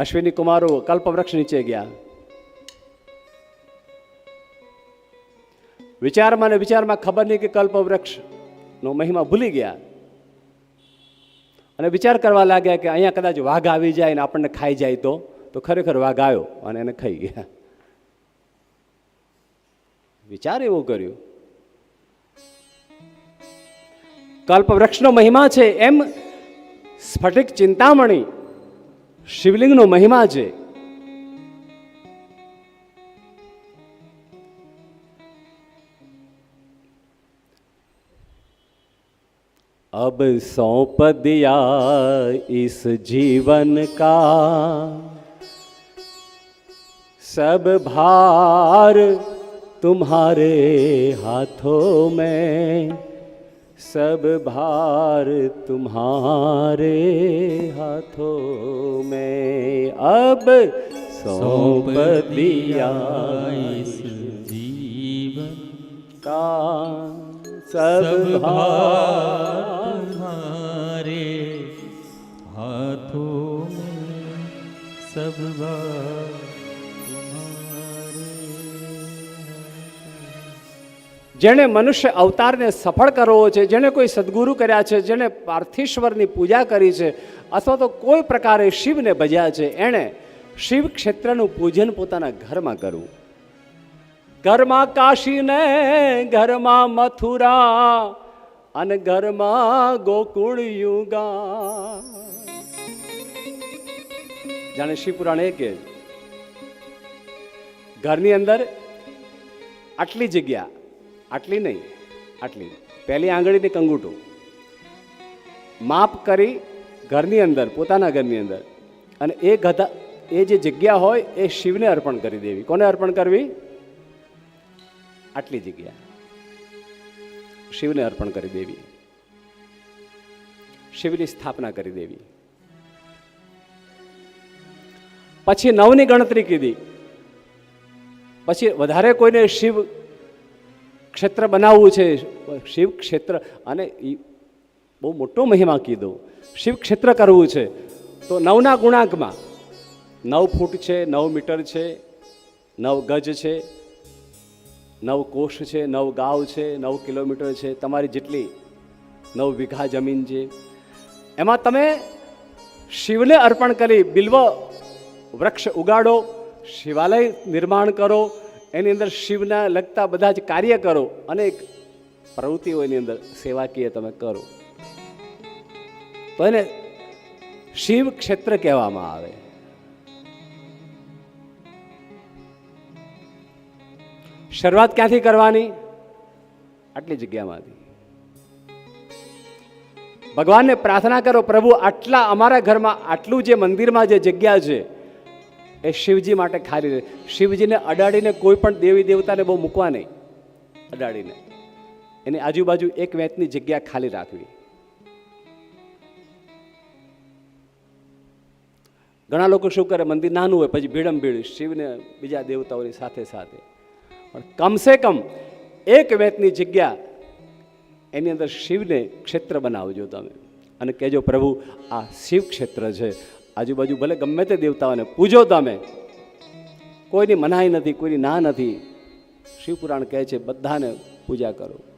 અશ્વિની કુમારો કલ્પવૃક્ષ નીચે ગયા વિચારમાં ને વિચારમાં ખબર નહીં કે કલ્પવૃક્ષનો મહિમા ભૂલી ગયા અને વિચાર કરવા લાગ્યા કે અહીંયા કદાચ વાઘ આવી જાય ને આપણને ખાઈ જાય તો તો ખરેખર વાઘ આવ્યો અને એને ખાઈ ગયા વિચાર એવો કર્યો કલ્પવૃક્ષનો મહિમા છે એમ સ્ફટિક ચિંતામણી શિવલિંગનો મહિમા છે अब सौंप दिया इस जीवन का सब भार तुम्हारे हाथों में सब भार तुम्हारे हाथों में अब सौंप दिया इस जीवन का सब भार तुम्हारे हाथों में सब बार જેણે મનુષ્ય અવતારને સફળ કરવો છે જેણે કોઈ સદગુરુ કર્યા છે જેણે પાર્થેશ્વરની પૂજા કરી છે અથવા તો કોઈ પ્રકારે શિવને ભજ્યા છે, એણે શિવ ક્ષેત્રનું પૂજન પોતાના ઘરમાં કરવું ઘરમાં કાશી ને ઘરમાં મથુરા, અને ઘરમાં ગોકુળ યુગા. જાણે શિવપુરાણ એ કે ઘરની અંદર આટલી જગ્યા, આટલી નહીં, આટલી. પહેલી આંગળીની કંગૂટું માપ કરી ઘરની અંદર, પોતાના ઘરની અંદર. અને એ ગધા, એ જે જગ્યા હોય, એ શિવને અર્પણ કરી દેવી. કોને અર્પણ કરવી? આટલી જગ્યા. શિવને અર્પણ કરી દેવી. શિવની સ્થાપના કરી દેવી. પછી નવની ગણતરી કીધી. પછી વધારે કોઈને શિવ ક્ષેત્ર બનાવવું છે, શિવ ક્ષેત્ર, અને બહુ મોટો મહિમા કીધો. શિવ ક્ષેત્ર કરવું છે. તો નવના ગુણાંકમાં નવ ફૂટ છે, નવ મીટર છે, નવ ગજ છે, નવ કોષ છે, નવ ગાવ છે, નવ કિલોમીટર છે, તમારી જેટલી નવ વીઘા જમીન છે. એમાં તમે શિવને અર્પણ કરી બિલ્વ વૃક્ષ ઉગાડો, શિવાલય નિર્માણ કરો, એની અંદર શિવના લગતા બધા જ કાર્ય કરો અનેક પ્રવૃત્તિઓ એની અંદર સેવાકીય તમે કરો. તો એને શિવ ક્ષેત્ર કહેવામાં આવે. શરૂઆત ક્યાંથી કરવાની? આટલી જગ્યામાંથી. ભગવાનને પ્રાર્થના કરો, પ્રભુ, આટલા અમારા ઘરમાં, આટલું જે મંદિરમાં જે જગ્યા છે, એ શિવજી માટે ખાલી રહે. શિવજીને અડાડીને કોઈ પણ દેવી દેવતાને બહુ મૂકવા નહીં. અડાડીને. એની આજુબાજુ એક વેચની જગ્યા ખાલી રાખવી. ઘણા લોકો શું કરે, મંદિર નાનું હોય, પછી ભીડમ ભીડ, શિવને બીજા દેવતાઓની સાથે સાથે. પણ કમસે કમ એક વેતની જગ્યા એની અંદર શિવને ક્ષેત્ર બનાવજો તમે. અને કહેજો, પ્રભુ, આ શિવ ક્ષેત્ર છે. આજુબાજુ ભલે ગમે તે દેવતાઓને પૂજો તમે. કોઈની મનાઈ નથી, કોઈની ના નથી. શિવપુરાણ કહે છે, બધાને પૂજા કરો.